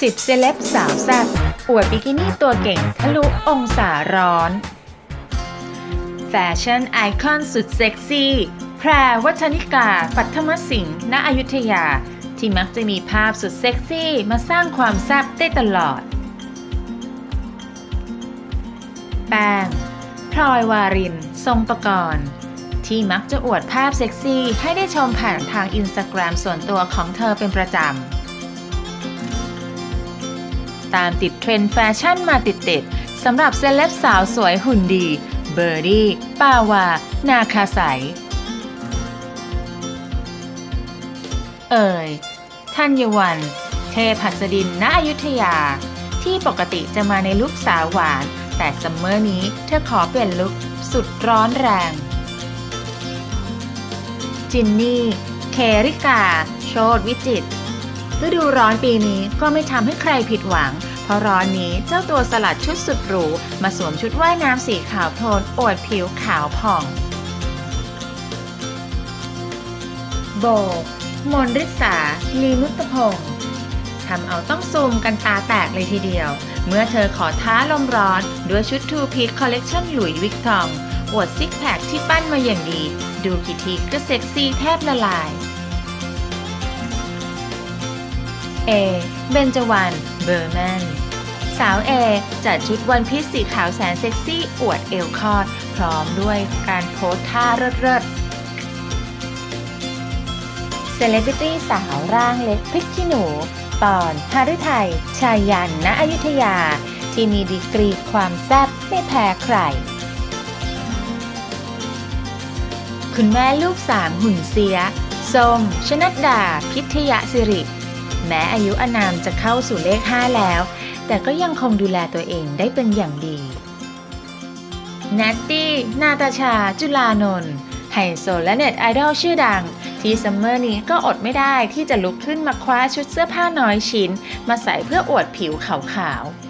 10เซเลบสาวแซ่บอวดบิกินี่ตัวเก่งทะลุองศาร้อน แฟชั่นไอคอนสุดเซ็กซี่ แพรวัฒนิกา ปัทมสิงห์ณอยุธยา ที่มักจะมีภาพสุดเซ็กซี่มาสร้างความแซ่บได้ตลอด แป้งพลอยวาริน ทรงประกรณ์ที่มักจะอวดภาพเซ็กซี่ให้ได้ชมผ่านทางอินสตาแกรมส่วนตัวของเธอเป็นประจำ ตามติดเทรนด์แฟชั่นมาติดๆสำหรับเซเลบสาวสวยหุ่นดี เบอร์ดี้ปาวา นาคาใสเอ่ยธัญวัน เทพัสดิน ณ อยุธยา ที่ปกติจะมาในลุคสาวหวาน แต่ซัมเมอร์นี้เธอขอเปลี่ยนลุคสุดร้อนแรง จินนี่ เคริกา โชดวิจิตร ฤดูร้อนปีนี้ก็ไม่ทำให้ใครผิดหวัง เพราะร้อนนี้เจ้าตัวสลัดชุดสุดหรู มาสวมชุดว่ายน้ำสีขาวโพลนอวดผิวขาวผ่อง โบมนริษา ลีนุตพงศ์ทำเอาต้องซูมกันตาแตกเลยทีเดียว เมื่อเธอขอท้าลมร้อนด้วยชุดทูพีคคอลเลกชันหลุยวิกตองอวดซิกแพคที่ปั้นมาอย่างดี ดูกี่ทีก็เซ็กซี่แทบละลาย เอ เบนจวัน เบอร์แมน สาวเอ จัดชุดวันพีซสีขาวแสนเซ็กซี่ อวดเอวคอด พร้อมด้วยการโพสท่าเลิศๆเซเลบริตี้สาวร่างเล็กพริกขี้หนู ปอนฮารุไทย ชายันณอยุธยา ที่มีดีกรีความแซ่บไม่แพ้ใครคุณแม่ลูกสามหุ่นเสียส้มชนัดดา พิทยสิริ แม้อายุอานามจะเข้าสู่เลข 5 แล้ว แต่ก็ยังคงดูแลตัวเองได้เป็นอย่างดีแนตตี้นาตาชา จุลานนท์ไฮโซและเน็ตไอดอลชื่อดัง ที่ซัมเมอร์นี้ก็อดไม่ได้ที่จะลุกขึ้นมาคว้าชุดเสื้อผ้าน้อยชิ้น มาใส่เพื่ออวดผิวขาวๆ